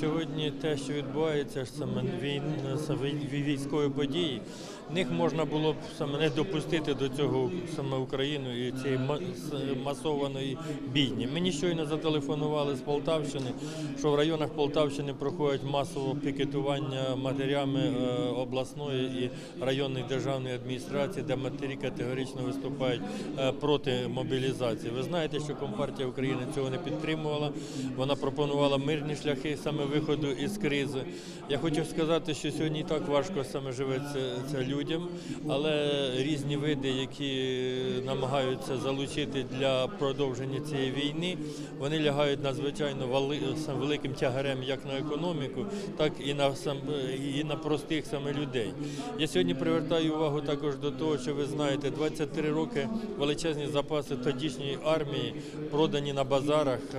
сьогодні те, що відбувається, саме війна, військові події, них можна було б саме не допустити до цього саме Україну і цієї масованої бійні. Мені щойно зателефонували з Полтавщини, що в районах Полтавщини проходять масово пікетування матерями е, обласної і районної державної адміністрації, де матері категорично виступають е, проти мобілізації. Ви знаєте, що Компартія України цього не підтримувала. Вона пропонувала мирні шляхи саме виходу із кризи. Я хочу сказати, що сьогодні і так важко саме живеться це людям, але різні види, які намагаються залучити для продовження цієї війни, вони лягають надзвичайно великим тягарем як на економіку, так і на сам і на простих саме людей. Я сьогодні привертаю увагу також до того, що ви знаєте, 23 роки величезні запаси тодішньої армії продані на базарах е,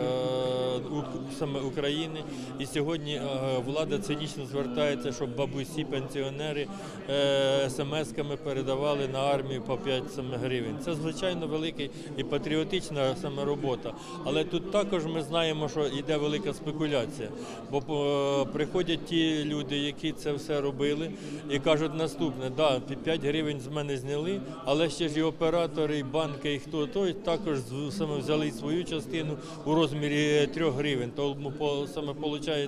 саме України. І сьогодні е, влада цинічно звертається, щоб бабусі, пенсіонери е, смс-ками передавали на армію по 5 саме гривень. Це звичайно велика і патріотична саме робота. Але тут також ми знаємо, що йде велика спекуляція. Бо е, приходять ті люди, які це все робили, і кажуть наступне: да, 5 гривень з мене зняли, але ще ж і оператори, і банки, і хто той також саме взяли свою частину у розмірі 3 гривень. Тому саме виходить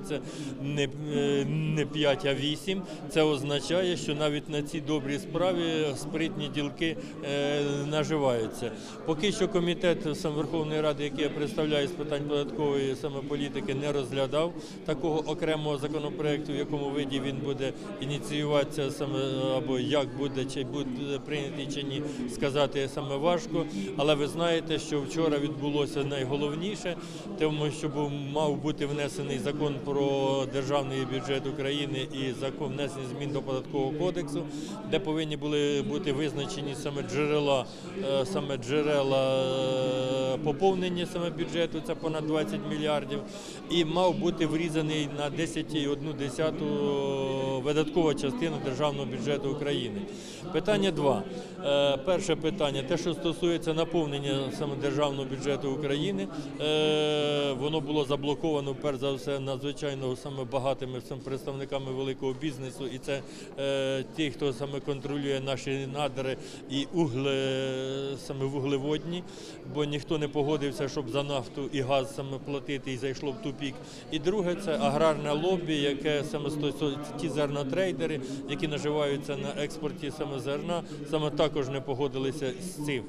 не, е, не 5, а 8. Це означає, що навіть на цій добрій справі спритні ділки е, наживаються. Поки що комітет сам Верховної Ради, який я представляю з питань податкової саме політики, не розглядав такого окремого законопроекту, в якому виді він буде ініціюватися саме або як буде, чи буде прийнятий чи ні, сказати саме важко. Але ви знаєте, що вчора відбулося найголовніше, тому що був мав бути внесений закон про державний бюджет України і закон внесення змін до податкового кодексу, де повинні були бути визначені саме джерела, е, саме джерела е, поповнення саме бюджету, це понад 20 мільярдів, і мав бути врізаний на 10,1 видаткова частина державного бюджету України. Питання два. Е, Перше питання, те, що стосується наповнення саме державного бюджету України, е, воно було заблоковано перш за все надзвичайно саме багатими представниками великого бізнесу, і це е, ті, хто саме контролює наші надри і угле, саме вуглеводні, бо ніхто не погодився, щоб за нафту і газ саме платити і зайшло в тупік. І друге це аграрне лобі, яке саме ті зернотрейдери, які наживаються на експорті саме зерна, саме також не погодилися з цим.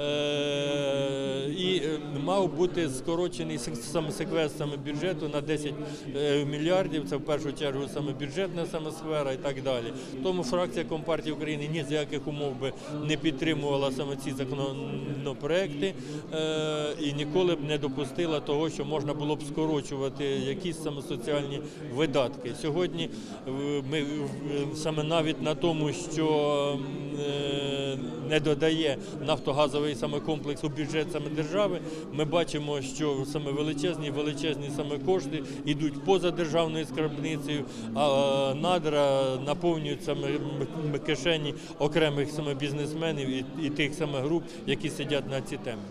Е, і е, мав бути скорочений саме секвест саме бюджету на 10 е, мільярдів. Це в першу чергу саме бюджетна саме сфера і так далі. Тому фракція Компартії України ні за яких умов би не підтримувала саме ці законопроекти е, і ніколи б не допустила того, що можна було б скорочувати якісь саме соціальні видатки. Сьогодні е, ми е, саме навіть на тому, що е, не додає нафтогазовий саме комплекс у бюджет саме держави, ми бачимо, що саме величезні величезні саме кошти йдуть поза державною скарбницею, а надра наповнюються кишені окремих саме бізнесменів і, тих саме груп, які сидять на ці теми.